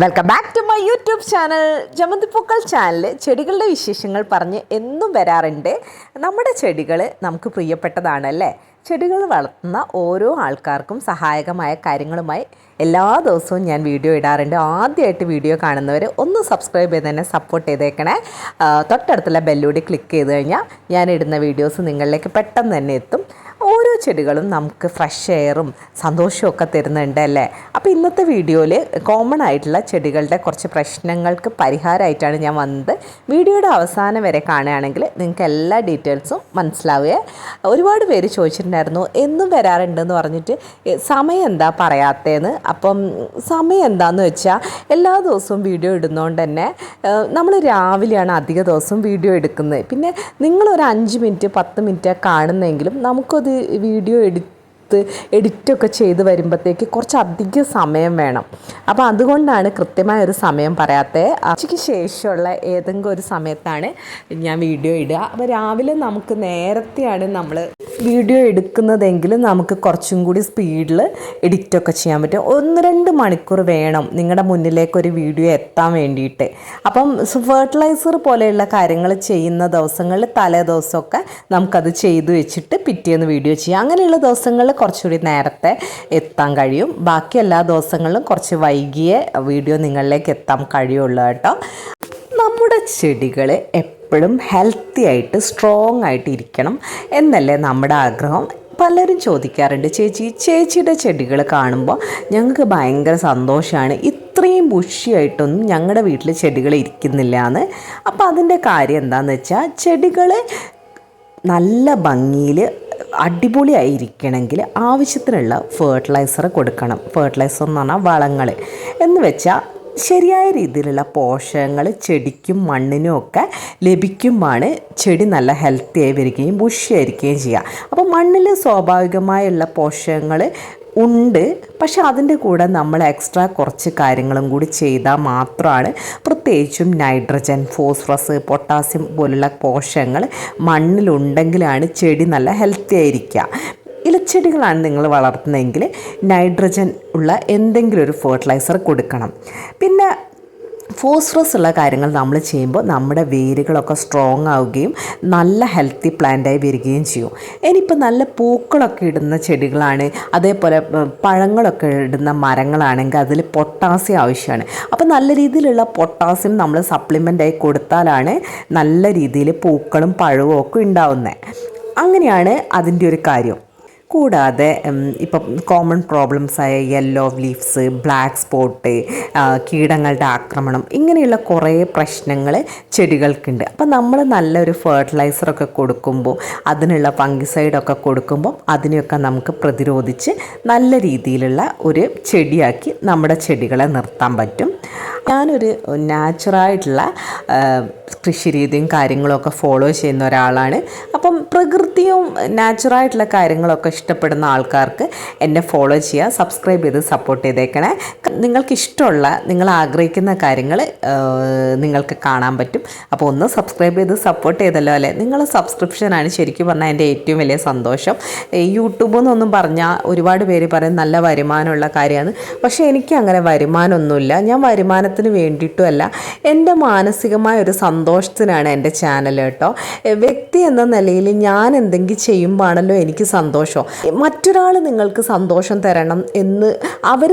Welcome back to my YouTube channel ജമന്തിപ്പൂക്കൾ channel ചെടികളുടെ വിശേഷങ്ങൾ പറഞ്ഞ് എന്നും വരാറുണ്ട്. നമ്മുടെ ചെടികൾ നമുക്ക് പ്രിയപ്പെട്ടതാണ് അല്ലേ ചെടികൾ വളർത്തുന്ന ഓരോ ആൾക്കാർക്കും സഹായകമായ കാര്യങ്ങളുമായി എല്ലാ ദിവസവും ഞാൻ വീഡിയോ ഇടാറുണ്ട്. ആദ്യമായിട്ട് വീഡിയോ കാണുന്നവർ ഒന്ന് സബ്സ്ക്രൈബ് ചെയ്ത് തന്നെ സപ്പോർട്ട് ചെയ്തേക്കണേ. തൊട്ടടുത്തുള്ള ബെല്ലൂടി ക്ലിക്ക് ചെയ്ത് കഴിഞ്ഞാൽ ഞാൻ ഇടുന്ന വീഡിയോസ് നിങ്ങളിലേക്ക് പെട്ടെന്ന് തന്നെ എത്തും. ചെടികളും നമുക്ക് ഫ്രഷ് എയറും സന്തോഷവും ഒക്കെ തരുന്നുണ്ട് അല്ലേ? അപ്പോൾ ഇന്നത്തെ വീഡിയോയിൽ കോമൺ ആയിട്ടുള്ള ചെടികളുടെ കുറച്ച് പ്രശ്നങ്ങൾക്ക് പരിഹാരമായിട്ടാണ് ഞാൻ വന്നത്. വീഡിയോയുടെ അവസാനം വരെ കാണുകയാണെങ്കിൽ നിങ്ങൾക്ക് എല്ലാ ഡീറ്റെയിൽസും മനസ്സിലാവുക. ഒരുപാട് പേര് ചോദിച്ചിട്ടുണ്ടായിരുന്നു എന്നും വരാറുണ്ടെന്ന് പറഞ്ഞിട്ട് സമയം എന്താ പറയാത്തതെന്ന്? അപ്പം സമയം എന്താന്ന് വെച്ചാൽ എല്ലാ ദിവസവും വീഡിയോ ഇടുന്നതുകൊണ്ട് തന്നെ നമ്മൾ രാവിലെയാണ് അധിക ദിവസവും വീഡിയോ എടുക്കുന്നത്. പിന്നെ നിങ്ങളൊരു അഞ്ച് മിനിറ്റ് പത്ത് മിനിറ്റ് കാണുന്നെങ്കിലും നമുക്കത് വീഡിയോ എടുത്ത് എഡിറ്റൊക്കെ ചെയ്ത് വരുമ്പോഴത്തേക്ക് കുറച്ച് അധികം സമയം വേണം. അപ്പോൾ അതുകൊണ്ടാണ് കൃത്യമായ ഒരു സമയം പറയാത്തത് ഉച്ചയ്ക്ക് ശേഷമുള്ള ഏതെങ്കിലും ഒരു സമയത്താണ് ഞാൻ വീഡിയോ ഇടുക. അപ്പോൾ രാവിലെ നമുക്ക് നേരത്തെയാണ് നമ്മൾ വീഡിയോ എടുക്കുന്നതെങ്കിൽ നമുക്ക് കുറച്ചും കൂടി സ്പീഡിൽ എഡിറ്റൊക്കെ ചെയ്യാൻ പറ്റും. ഒന്ന് രണ്ട് മണിക്കൂർ വേണം നിങ്ങളുടെ മുന്നിലേക്ക് ഒരു വീഡിയോ എത്താൻ വേണ്ടിയിട്ട്. അപ്പം ഫെർട്ടിലൈസർ പോലെയുള്ള കാര്യങ്ങൾ ചെയ്യുന്ന ദിവസങ്ങളിൽ തലേ ദിവസമൊക്കെ നമുക്കത് ചെയ്തു വെച്ചിട്ട് പിറ്റേന്ന് വീഡിയോ ചെയ്യാം. അങ്ങനെയുള്ള ദിവസങ്ങളിൽ കുറച്ചുകൂടി നേരത്തെ എത്താൻ കഴിയും. ബാക്കി എല്ലാ ദിവസങ്ങളിലും കുറച്ച് വൈകിയേ വീഡിയോ നിങ്ങളിലേക്ക് എത്താൻ കഴിയുള്ളൂ കേട്ടോ. നമ്മുടെ ചെടികൾ എപ്പോഴും ഹെൽത്തി ആയിട്ട് സ്ട്രോങ് ആയിട്ട് ഇരിക്കണം എന്നല്ലേ നമ്മുടെ ആഗ്രഹം? പലരും ചോദിക്കാറുണ്ട് ചേച്ചി ചേച്ചിയുടെ ചെടികൾ കാണുമ്പോൾ ഞങ്ങൾക്ക് ഭയങ്കര സന്തോഷമാണ്. ഇത്രയും ബുഷിയായിട്ടൊന്നും ഞങ്ങളുടെ വീട്ടിൽ ചെടികൾ ഇരിക്കുന്നില്ല എന്ന് അപ്പോൾ അതിന്റെ കാര്യം എന്താണെന്ന് വെച്ചാൽ ചെടികൾ നല്ല ഭംഗിയിൽ അടിപൊളിയായിരിക്കണമെങ്കിൽ ആവശ്യത്തിനുള്ള ഫേർട്ടിലൈസർ കൊടുക്കണം. ഫേർട്ടിലൈസർ എന്ന് പറഞ്ഞാൽ വളങ്ങൾ എന്ന് വെച്ചാൽ ശരിയായ രീതിയിലുള്ള പോഷകങ്ങൾ ചെടിക്കും മണ്ണിനും ഒക്കെ ലഭിക്കുമ്പോഴാണ് ചെടി നല്ല ഹെൽത്തി ആയി വരികയും ബുഷിയായിരിക്കുകയും ചെയ്യുക. അപ്പോൾ മണ്ണിൽ സ്വാഭാവികമായുള്ള പോഷകങ്ങൾ ഉണ്ട്. പക്ഷെ അതിന്റെ കൂടെ നമ്മൾ എക്സ്ട്രാ കുറച്ച് കാര്യങ്ങളും കൂടി ചെയ്താൽ മാത്രമാണ് പ്രത്യേകിച്ചും നൈട്രജൻ ഫോസ്ഫറസ് പൊട്ടാസ്യം പോലുള്ള പോഷകങ്ങൾ മണ്ണിലുണ്ടെങ്കിലാണ് ചെടി നല്ല ഹെൽത്തി ആയിരിക്കുക. ഇലച്ചെടികളാണ് നിങ്ങൾ വളർത്തുന്നതെങ്കിൽ നൈട്രജൻ ഉള്ള എന്തെങ്കിലും ഒരു ഫെർട്ടിലൈസർ കൊടുക്കണം. പിന്നെ ഫോസ്ഫറസ് ഉള്ള കാര്യങ്ങൾ നമ്മൾ ചെയ്യുമ്പോൾ നമ്മുടെ വേരുകളൊക്കെ സ്ട്രോങ് ആവുകയും നല്ല ഹെൽത്തി പ്ലാന്റായി വരികയും ചെയ്യും. ഇനിയിപ്പോൾ നല്ല പൂക്കളൊക്കെ ഇടുന്ന ചെടികളാണ് അതേപോലെ പഴങ്ങളൊക്കെ ഇടുന്ന മരങ്ങളാണെങ്കിൽ അതിൽ പൊട്ടാസ്യം ആവശ്യമാണ്. അപ്പോൾ നല്ല രീതിയിലുള്ള പൊട്ടാസ്യം നമ്മൾ സപ്ലിമെന്റായി കൊടുത്താലാണ് നല്ല രീതിയിൽ പൂക്കളും പഴവും ഒക്കെ ഉണ്ടാവുന്നത്. അങ്ങനെയാണ് അതിന്റെ ഒരു കാര്യം. കൂടാതെ ഇപ്പം കോമൺ പ്രോബ്ലംസ് ആയ യെല്ലോ ലീഫ്സ് ബ്ലാക്ക് സ്പോട്ട് കീടങ്ങളുടെ ആക്രമണം ഇങ്ങനെയുള്ള കുറേ പ്രശ്നങ്ങൾ ചെടികൾക്കുണ്ട്. അപ്പം നമ്മൾ നല്ലൊരു ഫെർട്ടിലൈസറൊക്കെ കൊടുക്കുമ്പോൾ അതിനുള്ള ഫംഗിസൈഡൊക്കെ കൊടുക്കുമ്പോൾ അതിനെയൊക്കെ നമുക്ക് പ്രതിരോധിച്ച് നല്ല രീതിയിലുള്ള ഒരു ചെടിയാക്കി നമ്മുടെ ചെടികളെ നിർത്താൻ പറ്റും. ഞാനൊരു നാച്ചുറായിട്ടുള്ള കൃഷി രീതിയും കാര്യങ്ങളൊക്കെ ഫോളോ ചെയ്യുന്ന ഒരാളാണ്. അപ്പം പ്രകൃതിയും നാച്ചുറായിട്ടുള്ള കാര്യങ്ങളൊക്കെ ഇഷ്ടപ്പെടുന്ന ആൾക്കാർക്ക് എന്നെ ഫോളോ ചെയ്യുക സബ്സ്ക്രൈബ് ചെയ്ത് സപ്പോർട്ട് ചെയ്തേക്കണേ. നിങ്ങൾക്ക് ഇഷ്ടമുള്ള നിങ്ങൾ ആഗ്രഹിക്കുന്ന കാര്യങ്ങൾ നിങ്ങൾക്ക് കാണാൻ പറ്റും. അപ്പോൾ ഒന്ന് സബ്സ്ക്രൈബ് ചെയ്ത് സപ്പോർട്ട് ചെയ്തല്ലോ അല്ലേ? നിങ്ങൾ സബ്സ്ക്രിപ്ഷനാണ് ശരിക്കും പറഞ്ഞാൽ എന്റെ ഏറ്റവും വലിയ സന്തോഷം. യൂട്യൂബ് എന്നൊന്നും പറഞ്ഞാൽ ഒരുപാട് പേര് പറയും നല്ല വരുമാനമുള്ള കാര്യമാണ്. പക്ഷേ എനിക്ക് അങ്ങനെ വരുമാനമൊന്നുമില്ല. ഞാൻ വരുമാനത്തിന് വേണ്ടിയിട്ടുമല്ല എന്റെ മാനസികമായ ഒരു സന്തോഷത്തിനാണ് എന്റെ ചാനൽ കേട്ടോ. വ്യക്തി എന്ന നിലയിൽ ഞാൻ എന്തെങ്കിലും ചെയ്യുമ്പോഴാണല്ലോ എനിക്ക് സന്തോഷം. മറ്റൊരാൾ നിങ്ങൾക്ക് സന്തോഷം തരണം എന്ന് അവർ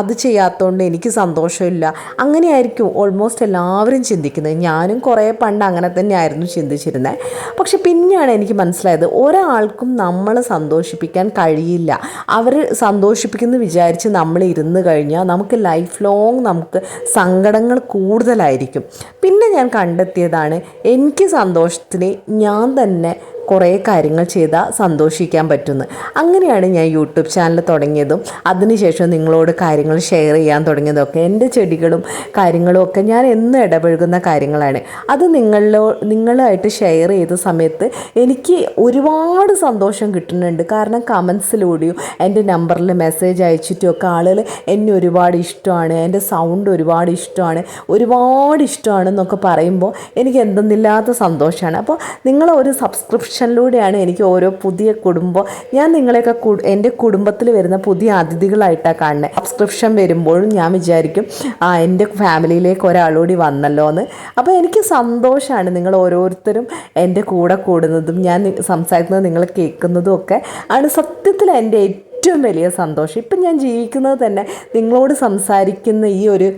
അത് ചെയ്യാത്തതുകൊണ്ട് എനിക്ക് സന്തോഷമില്ല. അങ്ങനെയായിരിക്കും ഓൾമോസ്റ്റ് എല്ലാവരും ചിന്തിക്കുന്നത്. ഞാനും കുറേ പണ്ട് അങ്ങനെ തന്നെയായിരുന്നു ചിന്തിച്ചിരുന്നത് പക്ഷെ പിന്നെയാണ് എനിക്ക് മനസ്സിലായത് ഒരാൾക്കും നമ്മളെ സന്തോഷിപ്പിക്കാൻ കഴിയില്ല. അവർ സന്തോഷിപ്പിക്കുന്നു വിചാരിച്ച് നമ്മൾ ഇരുന്ന് കഴിഞ്ഞാൽ നമുക്ക് ലൈഫ് ലോങ് നമുക്ക് സങ്കടങ്ങൾ കൂടുതലായിരിക്കും. പിന്നെ ഞാൻ കണ്ടെത്തിയതാണ് എനിക്ക് സന്തോഷത്തിന് ഞാൻ തന്നെ കുറേ കാര്യങ്ങൾ ചെയ്താൽ സന്തോഷിക്കാൻ പറ്റുന്നു. അങ്ങനെയാണ് ഞാൻ യൂട്യൂബ് ചാനൽ തുടങ്ങിയതും അതിനുശേഷം നിങ്ങളോട് കാര്യങ്ങൾ ഷെയർ ചെയ്യാൻ തുടങ്ങിയതൊക്കെ. എന്റെ ചെടികളും കാര്യങ്ങളും ഒക്കെ ഞാൻ എന്നും ഇടപഴകുന്ന കാര്യങ്ങളാണ്. അത് നിങ്ങളിലോ നിങ്ങളായിട്ട് ഷെയർ ചെയ്ത സമയത്ത് എനിക്ക് ഒരുപാട് സന്തോഷം കിട്ടുന്നുണ്ട്. കാരണം കമൻസിലൂടെയും എന്റെ നമ്പറിൽ മെസ്സേജ് അയച്ചിട്ടും ഒക്കെ ആളുകൾ എന്നെ ഒരുപാട് ഇഷ്ടമാണ് എന്റെ സൗണ്ട് ഒരുപാട് ഇഷ്ടമാണ് ഒരുപാട് ഇഷ്ടമാണ് എന്നൊക്കെ പറയുമ്പോൾ എനിക്ക് എന്തെന്നില്ലാത്ത സന്തോഷമാണ്. അപ്പോൾ നിങ്ങൾ ഒരു സബ്സ്ക്രിപ്ഷൻ സബ്സ്ക്രിപ്ഷനിലൂടെയാണ് എനിക്ക് ഓരോ പുതിയ കുടുംബം. ഞാൻ നിങ്ങളെയൊക്കെ എന്റെ കുടുംബത്തിൽ വരുന്ന പുതിയ അതിഥികളായിട്ടാണ് കാണുന്നത് സബ്സ്ക്രിപ്ഷൻ വരുമ്പോഴും ഞാൻ വിചാരിക്കും ആ എന്റെ ഫാമിലിയിലേക്ക് ഒരാളൂടി വന്നല്ലോ എന്ന് അപ്പോൾ എനിക്ക് സന്തോഷമാണ് നിങ്ങൾ ഓരോരുത്തരും എന്റെ കൂടെ കൂടുന്നതും ഞാൻ സംസാരിക്കുന്നത് നിങ്ങൾ കേൾക്കുന്നതും ഒക്കെ ആണ് സത്യത്തിൽ എന്റെ ഏറ്റവും വലിയ സന്തോഷം. ഇപ്പം ഞാൻ ജീവിക്കുന്നത് തന്നെ നിങ്ങളോട് സംസാരിക്കുന്ന ഈ ഒരു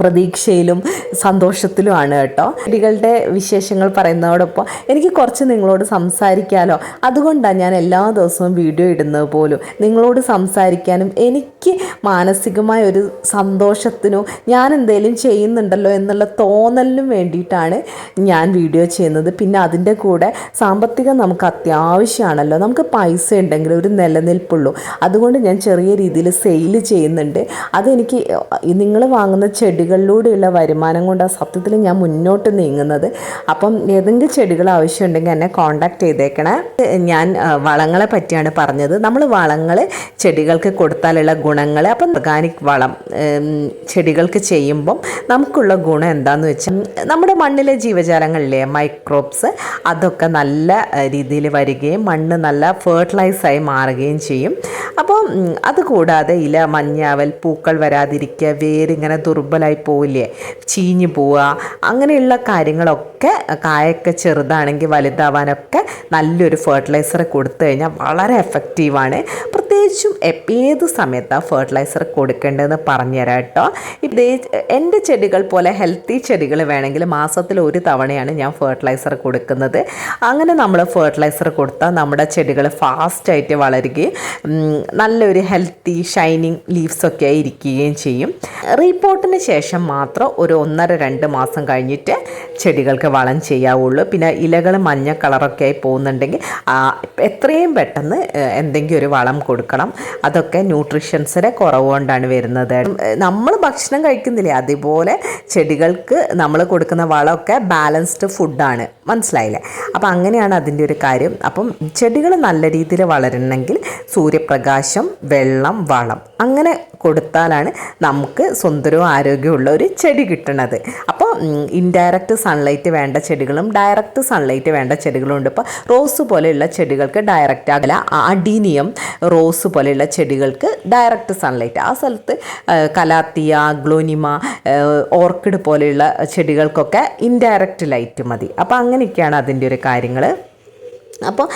പ്രതീക്ഷയിലും സന്തോഷത്തിലുമാണ് കേട്ടോ. കുട്ടികളുടെ വിശേഷങ്ങൾ പറയുന്നതോടൊപ്പം എനിക്ക് കുറച്ച് നിങ്ങളോട് സംസാരിക്കാമല്ലോ അതുകൊണ്ടാണ് ഞാൻ എല്ലാ ദിവസവും വീഡിയോ ഇടുന്നത് പോലും. നിങ്ങളോട് സംസാരിക്കാനും എനിക്ക് മാനസികമായ ഒരു സന്തോഷത്തിനും ഞാൻ എന്തെങ്കിലും ചെയ്യുന്നുണ്ടല്ലോ എന്നുള്ള തോന്നലിനും വേണ്ടിയിട്ടാണ് ഞാൻ വീഡിയോ ചെയ്യുന്നത്. പിന്നെ അതിന്റെ കൂടെ സാമ്പത്തികം നമുക്ക് അത്യാവശ്യമാണല്ലോ. നമുക്ക് പൈസ ഉണ്ടെങ്കിൽ ഒരു നിലനിൽപ്പുള്ളൂ. അതുകൊണ്ട് ഞാൻ ചെറിയ രീതിയിൽ സെയിൽ ചെയ്യുന്നുണ്ട്. അതെനിക്ക് നിങ്ങൾ വാങ്ങുന്ന ചെടികളിലൂടെയുള്ള വരുമാനം കൊണ്ടാണ് സത്യത്തിൽ ഞാൻ മുന്നോട്ട് നീങ്ങുന്നത്. അപ്പം ഏതെങ്കിലും ചെടികൾ ആവശ്യമുണ്ടെങ്കിൽ എന്നെ കോൺടാക്ട് ചെയ്തേക്കണേ. ഞാൻ വളങ്ങളെ പറ്റിയാണ് പറഞ്ഞത്. നമ്മൾ വളങ്ങൾ ചെടികൾക്ക് കൊടുത്താലുള്ള ഗുണങ്ങൾ അപ്പം ഓർഗാനിക് വളം ചെടികൾക്ക് ചെയ്യുമ്പം നമുക്കുള്ള ഗുണം എന്താണെന്ന് വെച്ചാൽ നമ്മുടെ മണ്ണിലെ ജീവജാലങ്ങളിലെ മൈക്രോബ്സ് അതൊക്കെ നല്ല രീതിയിൽ വരികയും മണ്ണ് നല്ല ഫേർട്ടിലൈസായി മാറുകയും ചെയ്യും. അപ്പോൾ അത് അതുകൂടാതെ ഇല മഞ്ഞാവൽ പൂക്കൾ വരാതിരിക്കുക വേരിങ്ങനെ ദുർബലമായി പോവില്ലേ ചീഞ്ഞു പോവുക അങ്ങനെയുള്ള കാര്യങ്ങളൊക്കെ കായൊക്കെ ചെറുതാണെങ്കിൽ വലുതാവാനൊക്കെ നല്ലൊരു ഫെർട്ടിലൈസർ കൊടുത്തു കഴിഞ്ഞാൽ വളരെ എഫക്റ്റീവാണ് പ്രത്യേകിച്ചും ഏത് സമയത്താണ് ഫെർട്ടിലൈസർ കൊടുക്കേണ്ടതെന്ന് പറഞ്ഞുതരാം കേട്ടോ. എന്റെ ചെടികൾ പോലെ ഹെൽത്തി ചെടികൾ വേണമെങ്കിൽ മാസത്തിൽ ഒരു തവണയാണ് ഞാൻ ഫെർട്ടിലൈസർ കൊടുക്കുന്നത്. അങ്ങനെ നമ്മൾ ഫെർട്ടിലൈസർ കൊടുത്താൽ നമ്മുടെ ചെടികൾ ഫാസ്റ്റായിട്ട് വളരുകയും നല്ലൊരു ഹെൽത്തി ഷൈനിങ് ലീവ്സൊക്കെ ആയി ഇരിക്കുകയും ചെയ്യും. റീപോർട്ടിന് ശേഷം മാത്രം ഒരു ഒന്നര രണ്ട് മാസം കഴിഞ്ഞിട്ട് ചെടികൾക്ക് വളം ചെയ്യാവുള്ളൂ. പിന്നെ ഇലകൾ മഞ്ഞ കളറൊക്കെ ആയി പോകുന്നുണ്ടെങ്കിൽ എത്രയും പെട്ടെന്ന് എന്തെങ്കിലും ഒരു വളം കൊടുക്കണം. അതൊക്കെ ന്യൂട്രീഷൻസിന്റെ കുറവ് കൊണ്ടാണ് വരുന്നത്. നമ്മൾ ഭക്ഷണം കഴിക്കുന്നില്ലേ? അതുപോലെ ചെടികൾക്ക് നമ്മൾ കൊടുക്കുന്ന വളമൊക്കെ ബാലൻസ്ഡ് ഫുഡാണ് മനസ്സിലായില്ലേ? അപ്പോൾ അങ്ങനെയാണ് അതിന്റെ ഒരു കാര്യം. അപ്പം ചെടികൾ നല്ല രീതിയിൽ വളരണമെങ്കിൽ സൂര്യപ്രകാശം വെള്ളം വളം അങ്ങനെ കൊടുത്താലാണ് നമുക്ക് സുന്ദരവും ആരോഗ്യമുള്ള ഒരു ചെടി കിട്ടണത്. അപ്പോൾ ഇൻഡയറക്റ്റ് സൺലൈറ്റ് വേണ്ട ചെടികളും ഡയറക്റ്റ് സൺലൈറ്റ് വേണ്ട ചെടികളും ഉണ്ട്. ഇപ്പോൾ റോസ് പോലെയുള്ള ചെടികൾക്ക് ഡയറക്റ്റ് അല്ല അഡീനിയം റോസ് പോലെയുള്ള ചെടികൾക്ക് ഡയറക്റ്റ് സൺലൈറ്റ് ആ സ്ഥലത്ത് കലാത്തിയ ഗ്ലോനിമ ഓർക്കിഡ് പോലെയുള്ള ചെടികൾക്കൊക്കെ ഇൻഡയറക്റ്റ് ലൈറ്റ് മതി. അപ്പോൾ അങ്ങനെയൊക്കെയാണ് അതിന്റെ ഒരു കാര്യങ്ങൾ അപ്പോൾ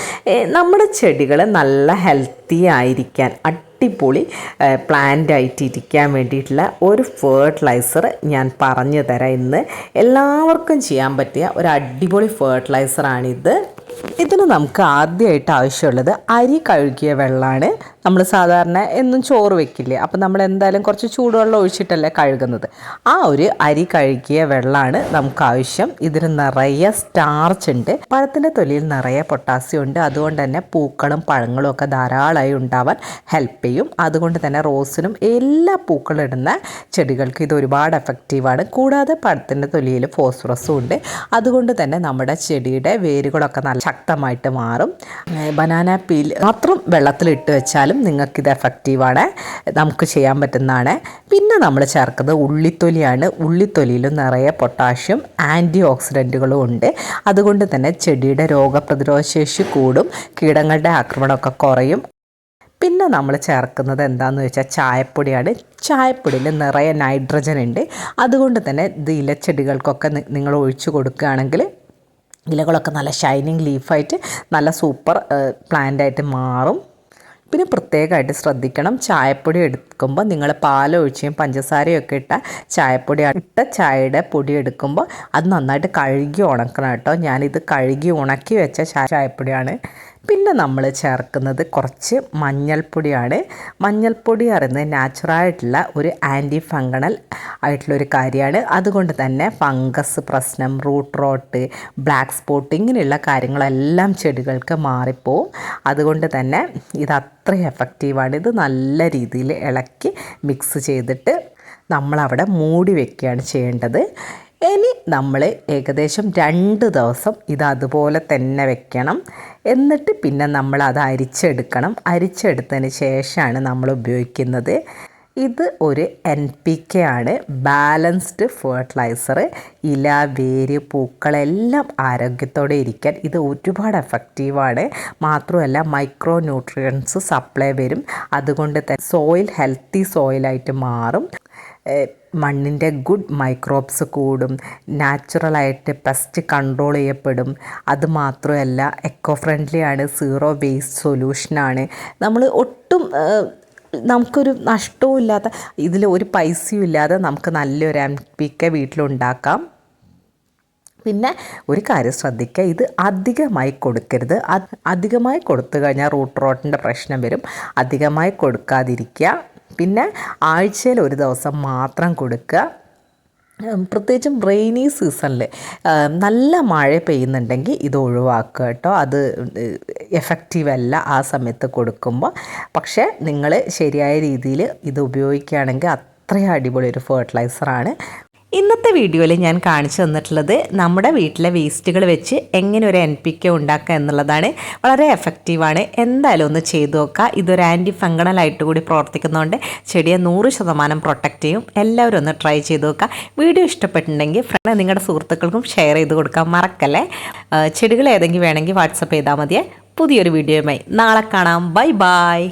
നമ്മുടെ ചെടികൾ നല്ല ഹെൽത്തി ആയിരിക്കാൻ അടിപൊളി പ്ലാന്റ് ആയിട്ട് ഇരിക്കാൻ വേണ്ടിയിട്ടുള്ള ഒരു ഫേർട്ടിലൈസർ ഞാൻ പറഞ്ഞു തരാം ഇന്ന്. എല്ലാവർക്കും ചെയ്യാൻ പറ്റിയ ഒരു അടിപൊളി ഫേർട്ടിലൈസറാണിത് ഇതിന് നമുക്ക് ആദ്യമായിട്ട് ആവശ്യമുള്ളത് അരി കഴുകിയ വെള്ളമാണ്. നമ്മൾ സാധാരണ എന്നും ചോറ് വെക്കില്ലേ? അപ്പം നമ്മൾ എന്തായാലും കുറച്ച് ചൂടുവെള്ളം ഒഴിച്ചിട്ടല്ലേ കഴുകുന്നത്. ആ ഒരു അരി കഴുകിയ വെള്ളമാണ് നമുക്ക് ആവശ്യം. ഇതിന് നിറയെ സ്റ്റാർച്ച് ഉണ്ട്. പഴത്തിന്റെ തൊലിയിൽ നിറയെ പൊട്ടാസ്യം ഉണ്ട്. അതുകൊണ്ട് തന്നെ പൂക്കളും പഴങ്ങളും ഒക്കെ ധാരാളമായി ഉണ്ടാവാൻ ഹെൽപ്പ് ചെയ്യും. അതുകൊണ്ട് തന്നെ റോസിനും എല്ലാ പൂക്കളും ഇടുന്ന ചെടികൾക്ക് ഇത് ഒരുപാട് എഫക്റ്റീവാണ് കൂടാതെ പഴത്തിന്റെ തൊലിയിൽ ഫോസ്ഫറസും ഉണ്ട്. അതുകൊണ്ട് തന്നെ നമ്മുടെ ചെടിയുടെ വേരുകളൊക്കെ നല്ല ശക്തമായിട്ട് മാറും. ബനാന പീൽ മാത്രം വെള്ളത്തിലിട്ട് വെച്ചാലും നിങ്ങൾക്കിത് എഫക്റ്റീവാണ് നമുക്ക് ചെയ്യാൻ പറ്റുന്നതാണ്. പിന്നെ നമ്മൾ ചേർക്കുന്നത് ഉള്ളിത്തൊലിയാണ്. ഉള്ളിത്തൊലിയിലും നിറയെ പൊട്ടാഷ്യം ആന്റി ഓക്സിഡന്റുകളും ഉണ്ട്. അതുകൊണ്ട് തന്നെ ചെടിയുടെ രോഗപ്രതിരോധ ശേഷി കൂടും കീടങ്ങളുടെ ആക്രമണമൊക്കെ കുറയും. പിന്നെ നമ്മൾ ചേർക്കുന്നത് എന്താണെന്ന് വെച്ചാൽ ചായപ്പൊടിയാണ്. ചായപ്പൊടിയിൽ നിറയെ നൈട്രജൻ ഉണ്ട്. അതുകൊണ്ട് തന്നെ ഇത് ഇലച്ചെടികൾക്കൊക്കെ നിങ്ങൾ ഒഴിച്ചു കൊടുക്കുകയാണെങ്കിൽ ഇലകളൊക്കെ നല്ല ഷൈനിങ് ലീഫായിട്ട് നല്ല സൂപ്പർ പ്ലാന്റായിട്ട് മാറും. പിന്നെ പ്രത്യേകമായിട്ട് ശ്രദ്ധിക്കണം ചായപ്പൊടി എടുക്കുമ്പോൾ നിങ്ങൾ പാലൊഴിച്ചും പഞ്ചസാരയൊക്കെ ഇട്ട ചായപ്പൊടി ഇട്ട ചായയുടെ പൊടി എടുക്കുമ്പോൾ അത് നന്നായിട്ട് കഴുകി ഉണക്കണം കേട്ടോ. ഞാനിത് കഴുകി ഉണക്കി വെച്ച ചായ ചായപ്പൊടിയാണ്. പിന്നെ നമ്മൾ ചേർക്കുന്നത് കുറച്ച് മഞ്ഞൾപ്പൊടിയാണ്. മഞ്ഞൾപ്പൊടി അറിയുന്നത് നാച്ചുറായിട്ടുള്ള ഒരു ആന്റി ഫംഗണൽ ആയിട്ടുള്ളൊരു കാര്യമാണ്. അതുകൊണ്ട് തന്നെ ഫംഗസ് പ്രശ്നം റൂട്ട് റോട്ട് ബ്ലാക്ക് സ്പോട്ട് ഇങ്ങനെയുള്ള കാര്യങ്ങളെല്ലാം ചെടികൾക്ക് മാറിപ്പോവും. അതുകൊണ്ട് തന്നെ ഇത് അത്ര എഫക്റ്റീവാണ് ഇത് നല്ല രീതിയിൽ ഇളക്കി മിക്സ് ചെയ്തിട്ട് നമ്മളവിടെ മൂടി വെക്കുകയാണ് ചെയ്യേണ്ടത്. ഇനി നമ്മൾ ഏകദേശം രണ്ട് ദിവസം ഇത് അതുപോലെ തന്നെ വെക്കണം. എന്നിട്ട് പിന്നെ നമ്മൾ അത് അരിച്ചെടുക്കണം. അരിച്ചെടുത്തതിന് ശേഷമാണ് നമ്മൾ ഉപയോഗിക്കുന്നത്. ഇത് ഒരു എൻ പി കെ ആണ്. ബാലൻസ്ഡ് ഫെർട്ടിലൈസർ ഇല വേര് പൂക്കളെല്ലാം ആരോഗ്യത്തോടെ ഇരിക്കാൻ ഇത് ഒരുപാട് എഫക്റ്റീവാണ് മാത്രമല്ല മൈക്രോ ന്യൂട്രിയൻസ് സപ്ലൈ വരും. അതുകൊണ്ട് തന്നെ സോയിൽ ഹെൽത്തി സോയിലായിട്ട് മാറും. മണ്ണിന്റെ ഗുഡ് മൈക്രോബ്സ് കൂടും നാച്ചുറലായിട്ട് പെസ്റ്റ് കൺട്രോൾ ചെയ്യപ്പെടും. അതുമാത്രമല്ല എക്കോ ഫ്രണ്ട്ലി ആണ് സീറോ വേസ്റ്റ് സൊല്യൂഷനാണ് നമ്മൾ ഒട്ടും നമുക്കൊരു നഷ്ടവും ഇല്ലാത്ത ഇതിൽ ഒരു പൈസയും ഇല്ലാതെ നമുക്ക് നല്ലൊരു എം പി കെ വീട്ടിലുണ്ടാക്കാം. പിന്നെ ഒരു കാര്യം ശ്രദ്ധിക്കുക ഇത് അധികമായി കൊടുക്കരുത്. അധികമായി കൊടുത്തു കഴിഞ്ഞാൽ റൂട്ട് റോട്ടിന്റെ പ്രശ്നം വരും. അധികമായി കൊടുക്കാതിരിക്കുക. പിന്നെ ആഴ്ചയിൽ ഒരു ദിവസം മാത്രം കൊടുക്കുക. പ്രത്യേകിച്ചും റെയിനി സീസണിൽ നല്ല മഴ പെയ്യുന്നുണ്ടെങ്കിൽ ഇത് ഒഴിവാക്കുക കേട്ടോ. അത് എഫക്റ്റീവ് അല്ല ആ സമയത്ത് കൊടുക്കുമ്പോൾ. പക്ഷേ നിങ്ങൾ ശരിയായ രീതിയിൽ ഇത് ഉപയോഗിക്കുകയാണെങ്കിൽ അത്രയും അടിപൊളി ഒരു ഫെർട്ടിലൈസറാണ് ഇന്നത്തെ വീഡിയോയിൽ ഞാൻ കാണിച്ചു തന്നിട്ടുള്ളത് നമ്മുടെ വീട്ടിലെ വേസ്റ്റുകൾ വെച്ച് എങ്ങനെ ഒരു എൻ പി കെ ഉണ്ടാക്കുക എന്നുള്ളതാണ്. വളരെ എഫക്റ്റീവാണ് എന്തായാലും ഒന്ന് ചെയ്തു നോക്കുക. ഇതൊരു ആന്റി ഫംഗണലായിട്ട് കൂടി പ്രവർത്തിക്കുന്നതുകൊണ്ട് ചെടിയെ നൂറ് ശതമാനം പ്രൊട്ടക്റ്റ് ചെയ്യും. എല്ലാവരും ഒന്ന് ട്രൈ ചെയ്ത് നോക്കുക. വീഡിയോ ഇഷ്ടപ്പെട്ടിട്ടുണ്ടെങ്കിൽ ഫ്രണ്ട് നിങ്ങളുടെ സുഹൃത്തുക്കൾക്കും ഷെയർ ചെയ്ത് കൊടുക്കാൻ മറക്കല്ലേ? ചെടികൾ ഏതെങ്കിലും വേണമെങ്കിൽ വാട്സപ്പ് ചെയ്താൽ മതിയേ. പുതിയൊരു വീഡിയോയുമായി നാളെ കാണാം. Bye bye